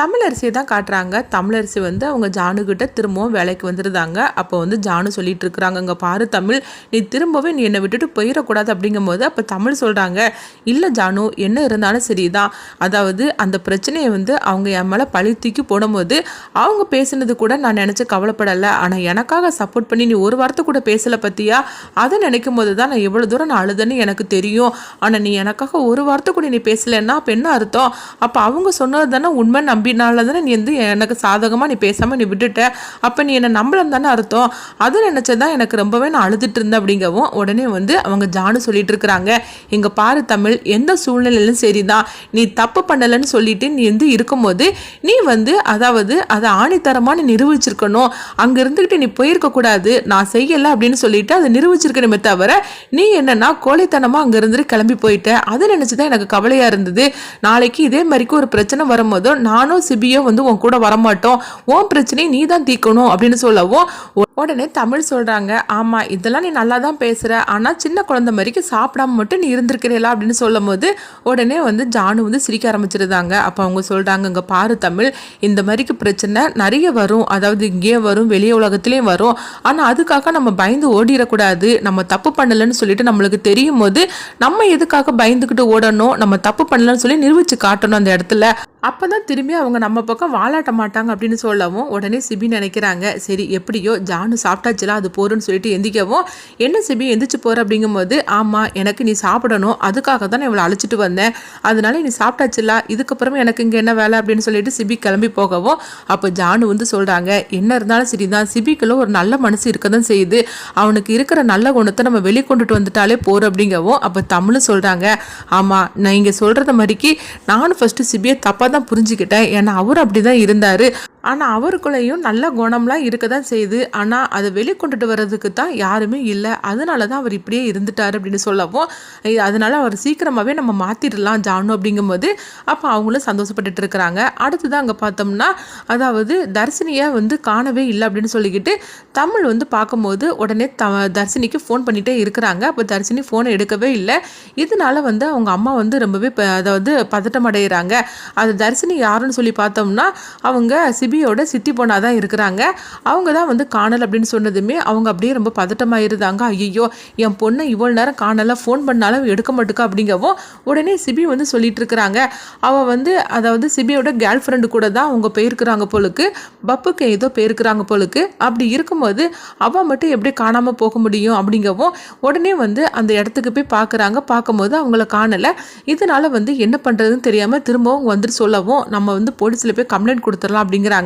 தமிழரசியை தான் காட்டுறாங்க. தமிழரசி வந்து அவங்க ஜானுக்கிட்ட திரும்பவும் வேலைக்கு வந்துருந்தாங்க. அப்போ வந்து ஜானு சொல்லிட்டு இருக்கிறாங்க இங்கே பாரு தமிழ் நீ திரும்பவே நீ என்னை விட்டுட்டு போயிடக்கூடாது அப்படிங்கும்போது அப்போ தமிழ் சொல்கிறாங்க இல்லை ஜானு என்ன இருந்தாலும் சரிதான். அதாவது அந்த பிரச்சனையை வந்து அவங்க என் மேலே பழி தூக்கி போடும்போது அவங்க பேசுனது கூட நான் நினச்சி கவலைப்படலை. ஆனால் எனக்காக சப்போர்ட் பண்ணி நீ ஒரு வார்த்தை கூட பேசலை பற்றியா அதை நினைக்கும் போது தான் நான் எவ்வளோ தூரம் நான் அழுதுன்னு எனக்கு தெரியும். ஆனால் நீ எனக்காக ஒரு வார்த்தை கூட நீ பேசலைன்னா அப்போ என்ன அர்த்தம்? அப்போ அவங்க சொன்னது தானே உண்மை நம்பினால தானே நீ வந்து எனக்கு சாதகமாக நீ பேசாமல் நீ விட்டுட்ட. அப்போ நீ என்னை நம்பலம் தானே அர்த்தம். அது நினச்சதான் எனக்கு ரொம்பவே நான் அழுதுட்டு இருந்தேன் அப்படிங்கவும் உடனே வந்து அவங்க ஜானு சொல்லிட்டு இருக்கிறாங்க. இங்கே பாரு தமிழ் எந்த சூழ்நிலையிலும் சரிதான். நீ தப்பு பண்ணலைன்னு சொல்லிட்டு நீ வந்து இருக்கும்போது நீ வந்து அதாவது அதை ஆணித்தரமாக நீ நிரூபிச்சிருக்கணும். அங்கே இருந்துக்கிட்டு நீ போயிருக்கக்கூடாது நான் செய்யலை அப்படின்னு சொல்லிட்டு அதை நிரூபிச்சிருக்கணுமே தவிர நீ என்னன்னா கோழைத்தனமாக அங்கே இருந்துட்டு கிளம்பி போயிட்ட. அதை நினச்சி தான் எனக்கு கவலையாக இருந்தது. நாளைக்கு இதே மாதிரிக்கு ஒரு பிரச்சனை வரும்போதோ நானும் சிபியோ வந்து உன் கூட வரமாட்டோம். உன் பிரச்சனையை நீ தான் தீர்க்கணும் அப்படின்னு சொல்லவும் உடனே தமிழ் சொல்கிறாங்க ஆமாம் இதெல்லாம் நீ நல்லா தான் பேசுகிற ஆனால் சின்ன குழந்தை மாதிரிக்கு சாப்பிடாம மட்டும் நீ இருந்திருக்கிறீங்களா அப்படின்னு சொல்லும் போது உடனே வந்து ஜானு வந்து சிரிக்க ஆரம்பிச்சிருந்தாங்க. அப்போ அவங்க சொல்கிறாங்க இங்கே பாரு தமிழ் இந்த மாதிரிக்கு பிரச்சனை நிறைய வரும். அதாவது இங்கேயும் வரும் வெளிய உலகத்துலேயும் வரும். ஆனால் அதுக்காக நம்ம பயந்து ஓடிடக்கூடாது. நம்ம தப்பு பண்ணலைன்னு சொல்லிட்டு நம்மளுக்கு தெரியும் போது நம்ம எதுக்காக பயந்துக்கிட்டு ஓடணும்? நம்ம தப்பு பண்ணலன்னு சொல்லி நிரூபித்து காட்டணும் அந்த இடத்துல. அப்போ தான் திரும்பி அவங்க நம்ம பக்கம் வாலாட்ட மாட்டாங்க அப்படின்னு சொல்லவும் உடனே சிபி நினைக்கிறாங்க. சரி எப்படியோ ஜானு சாப்பிட்டாச்சுலாம் அது போறோன்னு சொல்லிட்டு எந்திக்கவும் என்ன சிபி எந்திரிச்சு போற அப்படிங்கும்போது ஆமா எனக்கு நீ சாப்பிடணும். அதுக்காக தான் நான் இவளை அழைச்சிட்டு வந்தேன். அதனால நீ சாப்பிட்டாச்சுலா இதுக்கப்புறமே எனக்கு இங்கே என்ன வேலை அப்படின்னு சொல்லிட்டு சிபி கிளம்பி போகவும் அப்போ ஜானு வந்து சொல்றாங்க என்ன இருந்தாலும் சரிதான் சிபிக்குள்ள ஒரு நல்ல மனசு இருக்க தான் செய்யுது. அவனுக்கு இருக்கிற நல்ல குணத்தை நம்ம வெளிக்கொண்டுட்டு வந்துட்டாலே போறோம் அப்படிங்கவும் அப்போ தமிழும் சொல்றாங்க. ஆமா நான் இங்க சொல்றத மாதிரிக்கு நானும் ஃபர்ஸ்ட் சிபியை அப்போ தான் புரிஞ்சுக்கிட்டேன். ஏன்னா அவர் அப்படிதான் இருந்தார். ஆனால் அவருக்குள்ளேயும் நல்ல குணம்லாம் இருக்க தான் செய்யுது. ஆனால் அதை வெளிக்கொண்டுட்டு வர்றதுக்கு தான் யாருமே இல்லை. அதனால தான் அவர் இப்படியே இருந்துட்டாரு அப்படின்னு சொல்லவும் அதனால் அதனால அவர் சீக்கிரமாகவே நம்ம மாற்றிடலாம் ஜானு அப்படிங்கும்போது அப்போ அவங்களும் சந்தோஷப்பட்டுட்டு இருக்கிறாங்க. அடுத்ததான் அங்கே பார்த்தோம்னா அதாவது தர்சினியை வந்து காணவே இல்லை அப்படின்னு சொல்லிக்கிட்டு தமிழ் வந்து பார்க்கும்போது உடனே த தர்சினிக்கு ஃபோன் பண்ணிகிட்டே இருக்கிறாங்க. அப்போ தர்சினி ஃபோனை எடுக்கவே இல்லை. இதனால வந்து அவங்க அம்மா வந்து ரொம்பவே ப- அதாவது பதட்டம் அடைகிறாங்க அது தர்சினி யாருன்னு சொல்லி பார்த்தோம்னா அவங்க சிபி சிபியோட சித்தி பொண்ணாக தான் இருக்கிறாங்க. அவங்க தான் வந்து காணல் அப்படின்னு சொன்னதுமே அவங்க அப்படியே ரொம்ப பதட்டமாக இருந்தாங்க ஐயோ என் பொண்ணை இவ்வளோ நேரம் காணல ஃபோன் பண்ணாலும் எடுக்க மாட்டுக்கா அப்படிங்கவும் உடனே சிபி வந்து சொல்லிட்டு இருக்கிறாங்க அவள் வந்து அதாவது சிபியோட கேர்ள் ஃப்ரெண்டு கூட தான் அவங்க போயிருக்கிறாங்க போலுக்கு பப்புக்கு ஏதோ போயிருக்கிறாங்க போலுக்கு. அப்படி இருக்கும்போது அவள் மட்டும் எப்படி காணாமல் போக முடியும் அப்படிங்கவும் உடனே வந்து அந்த இடத்துக்கு போய் பார்க்குறாங்க பார்க்கும்போது அவங்கள காணலை இதனால வந்து என்ன பண்ணுறதுன்னு தெரியாமல் திரும்பவும் வந்துட்டு சொல்லவும் நம்ம வந்து போலீஸில் போய் கம்ப்ளைண்ட் கொடுத்துடலாம் அப்படிங்கிறாங்க.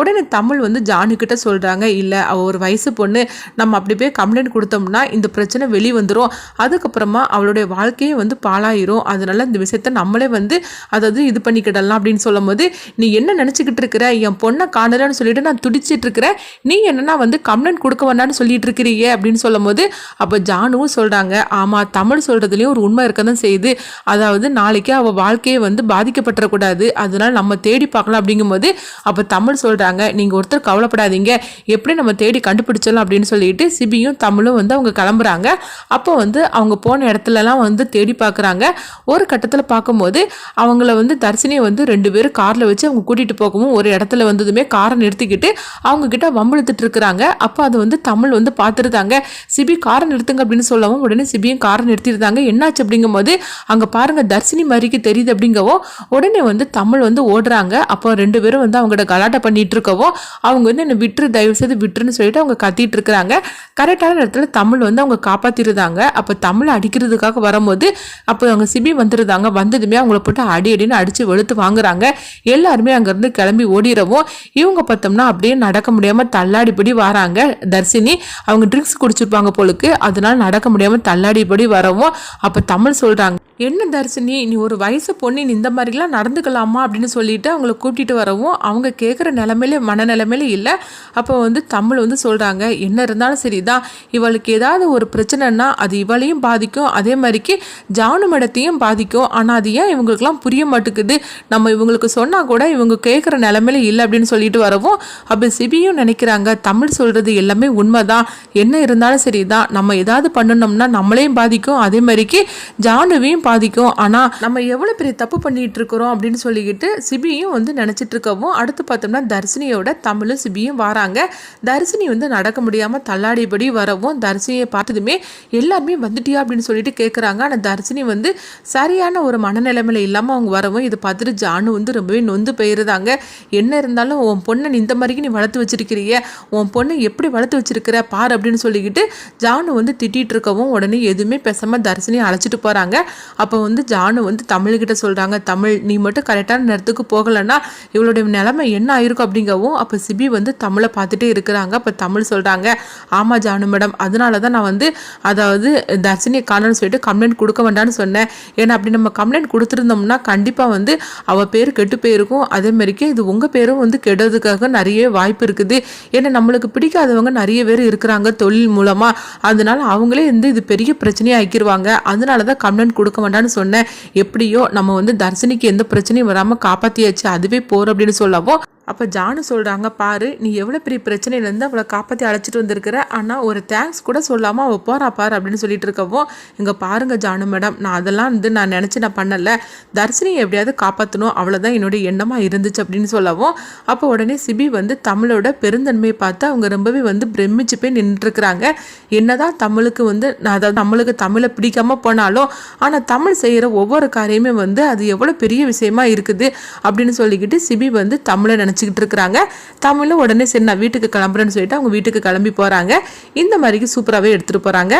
உடனே தமிழ் வந்து ஜானு சொல்கிறாங்க இல்லை அவள் ஒரு வயசு பொண்ணு. நம்ம அப்படி போய் கம்ப்ளைண்ட் கொடுத்தோம்னா இந்த பிரச்சனை வெளி வந்துடும் அதுக்கப்புறமா அவளுடைய வாழ்க்கையே வந்து பாழாயிரும். அதனால இந்த விஷயத்த நம்மளே வந்து அதாவது இது பண்ணிக்கிடலாம் அப்படின்னு சொல்லும்போது நீ என்ன நினச்சிக்கிட்டு இருக்கிற? என் பொண்ணை காணலன்னு சொல்லிட்டு நான் துடிச்சிட்டு இருக்கிறேன். நீ என்னன்னா வந்து கம்ப்ளைண்ட் கொடுக்க வேண்டாம்னு சொல்லிட்டு இருக்கிறீங்க அப்படின்னு சொல்லும்போது அப்போ ஜானுவும் சொல்கிறாங்க ஆமாம் தமிழ் சொல்கிறதுலேயும் ஒரு உண்மை இருக்க தான் செய்யுது. அதாவது நாளைக்கு அவள் வாழ்க்கையை வந்து பாதிக்கப்பட்டுறக்கூடாது. அதனால் நம்ம தேடி பார்க்கலாம். அப்படிங்கும்போது அப்போ தமிழ் சொல்கிறாங்க நீங்கள் ஒருத்தர் கவலைப்படாதீங்க. எப்படி நம்ம தேடி கண்டுபிடிச்சிடலாம் அப்படின்னு சொல்லிட்டு சிபியும் தமிழும் வந்து அவங்க கிளம்புறாங்க. அப்போ வந்து அவங்க போன இடத்துலலாம் வந்து தேடி பார்க்குறாங்க ஒரு கட்டத்தில் பார்க்கும்போது அவங்கள வந்து தர்சினியை வந்து ரெண்டு பேரும் காரில் வச்சு அவங்க கூட்டிகிட்டு போகவும் ஒரு இடத்துல வந்ததுமே காரை நிறுத்திக்கிட்டு அவங்க கிட்ட வம்பிழுத்துட்டு இருக்கிறாங்க. அப்போ அது வந்து தமிழ் வந்து பார்த்துருந்தாங்க சிபி காரை நிறுத்துங்க அப்படின்னு சொல்லவும் உடனே சிபியும் காரை நிறுத்திருந்தாங்க. என்னாச்சு அப்படிங்கும்போது அங்கே பாருங்கள் தர்சினி மாதிரிக்கு தெரியுது அப்படிங்கவும் உடனே வந்து தமிழ் வந்து ஓடுறாங்க. அப்போ ரெண்டு பேரும் வந்து அவங்களோட கலாட்டா பண்ணிட்டு இருக்கவோ அவங்க வந்து என்ன விட்டுரு தயவு செய்து விட்டுருன்னு சொல்லிட்டு அவங்க கத்திட்டு இருக்கிறாங்க கரெக்டான இடத்துல தமிழ் வந்து அவங்க காப்பாத்திருந்தாங்க அப்போ தமிழ் அடிக்கிறதுக்காக வரும்போது அப்போ அவங்க சிபி வந்துருந்தாங்க வந்ததுமே அவங்கள போட்டு அடி அடின்னு அடித்து வெளுத்து வாங்குறாங்க. எல்லாருமே அங்கேருந்து கிளம்பி ஓடிடவும் இவங்க பார்த்தோம்னா அப்படியே நடக்க முடியாமல் தள்ளாடிப்படி வராங்க. தர்சினி அவங்க ட்ரிங்க்ஸ் குடிச்சிருப்பாங்க போலுக்கு. அதனால நடக்க முடியாமல் தள்ளாடிப்படி வரவும் அப்போ தமிழ் சொல்கிறாங்க என்ன தரிசினி நீ ஒரு வயசு பொண்ணு நீ இந்த மாதிரிலாம் நடந்துக்கலாமா அப்படின்னு சொல்லிட்டு அவங்கள கூட்டிகிட்டு வரவும் அவங்க கேட்குற நிலமையில மனநிலைமையில இல்லை. அப்போ வந்து தமிழ் வந்து சொல்கிறாங்க என்ன இருந்தாலும் சரிதான். இவளுக்கு ஏதாவது ஒரு பிரச்சனைனா அது இவளையும் பாதிக்கும். அதே மாதிரிக்கு ஜானு மடத்தையும் பாதிக்கும். ஆனால் அது ஏன் இவங்களுக்குலாம் புரிய மாட்டேங்குது? நம்ம இவங்களுக்கு சொன்னால் கூட இவங்க கேட்குற நிலமையில இல்லை அப்படின்னு சொல்லிட்டு வரவும் அப்போ சிபியும் நினைக்கிறாங்க தமிழ் சொல்கிறது எல்லாமே உண்மைதான். என்ன இருந்தாலும் சரிதான். நம்ம ஏதாவது பண்ணணும்னா நம்மளையும் பாதிக்கும். அதே மாதிரிக்கு ஜானுவையும் பாதிக்கும். ஆனால் நம்ம எவ்வளோ பெரிய தப்பு பண்ணிட்டு இருக்கிறோம் அப்படின்னு சொல்லிக்கிட்டு சிபியும் வந்து நினச்சிட்டு இருக்கவும் அடுத்து பார்த்தோம்னா தர்சினியோட தமிழும் சிபியும் வராங்க. தர்ஷினி வந்து நடக்க முடியாமல் தள்ளாடிபடி வரவும் தர்சினியை பார்த்ததுமே எல்லாருமே வந்துட்டியா அப்படின்னு சொல்லிட்டு கேட்குறாங்க ஆனால் தர்ஷினி வந்து சரியான ஒரு மனநிலைமையில் இல்லாமல் அவங்க வரவும் இதை பார்த்துட்டு ஜானு வந்து ரொம்பவே நொந்து போயிருந்தாங்க. என்ன இருந்தாலும் உன் பொண்ணை நீ இந்த மாதிரிக்கு நீ வளர்த்து வச்சிருக்கிறிய உன் பொண்ணை எப்படி வளர்த்து வச்சிருக்கிற பார் அப்படின்னு சொல்லிக்கிட்டு ஜானு வந்து திட்டிகிட்டு இருக்கவும் உடனே எதுவுமே பேசாமல் தர்ஷினி அழைச்சிட்டு போகிறாங்க அப்போ வந்து ஜானு வந்து தமிழ்கிட்ட சொல்கிறாங்க தமிழ் நீ மட்டும் கரெக்டான நேரத்துக்கு போகலைன்னா இவளுடைய நிலைமை என்ன ஆயிருக்கும்? அப்படிங்கவும் அப்போ சிபி வந்து தமிழை பார்த்துட்டே இருக்கிறாங்க. அப்போ தமிழ் சொல்கிறாங்க ஆமாம் ஜானு மேடம் அதனால தான் நான் வந்து அதாவது தர்ஷினி காணன்னு சொல்லிட்டு கம்ப்ளைண்ட் கொடுக்க வேண்டாம்னு சொன்னேன். ஏன்னா அப்படி நம்ம கம்ப்ளைண்ட் கொடுத்துருந்தோம்னா கண்டிப்பாக வந்து அவள் பேர் கெட்டு போயிருக்கும். அதே மாதிரிக்கு இது உங்கள் பேரும் வந்து கெடுறதுக்காக நிறைய வாய்ப்பு இருக்குது. ஏன்னா நம்மளுக்கு பிடிக்காதவங்க நிறைய பேர் இருக்கிறாங்க தொழில் மூலமாக அதனால அவங்களே வந்து இது பெரிய பிரச்சனையாக ஆக்கிடுவாங்க அதனால தான் கம்ப்ளைண்ட் கொடுக்க வேண்டான்னு சொன்னேன். எப்படியோ நம்ம வந்து தர்ஷினிக்கு எந்த பிரச்சனையும் வராமல் காப்பாற்றியாச்சு அதுவே போகிற அப்படின்னு சொல்லவும் அப்போ ஜானு சொல்கிறாங்க பாரு நீ எவ்வளோ பெரிய பிரச்சனையிலேருந்து அவளை காப்பாற்றி அழைச்சிட்டு வந்திருக்கிற. ஆனால் ஒரு தேங்க்ஸ் கூட சொல்லாமல் அவள் போகிறா பாரு அப்படின்னு சொல்லிட்டு இருக்கவும் இங்கே பாருங்க ஜானு மேடம் நான் அதெல்லாம் வந்து நான் நினச்சி நான் பண்ணலை. தர்ஷினியை எப்படியாவது காப்பாற்றணும் அவ்வளோதான் என்னுடைய எண்ணமாக இருந்துச்சு அப்படின்னு சொல்லவும் அப்போ உடனே சிபி வந்து தமிழோட பெருந்தன்மையை பார்த்து அவங்க ரொம்பவே வந்து பிரமிச்சு போய் நின்றுட்டுருக்குறாங்க என்னதான் தமிழுக்கு வந்து நான் அதாவது நம்மளுக்கு தமிழை பிடிக்காமல் போனாலும் ஆனால் தமிழ் தமிழ் செய்கிற ஒவ்வொரு காரியமே வந்து அது எவ்வளோ பெரிய விஷயமா இருக்குது அப்படின்னு சொல்லிக்கிட்டு சிபி வந்து தமிழை நினச்சிக்கிட்டு இருக்கிறாங்க. தமிழும் உடனே சரி நான் வீட்டுக்கு கிளம்புறேன்னு சொல்லிட்டு அவங்க வீட்டுக்கு கிளம்பி போகிறாங்க இந்த மாதிரிக்கு சூப்பராகவே எடுத்துகிட்டு போகிறாங்க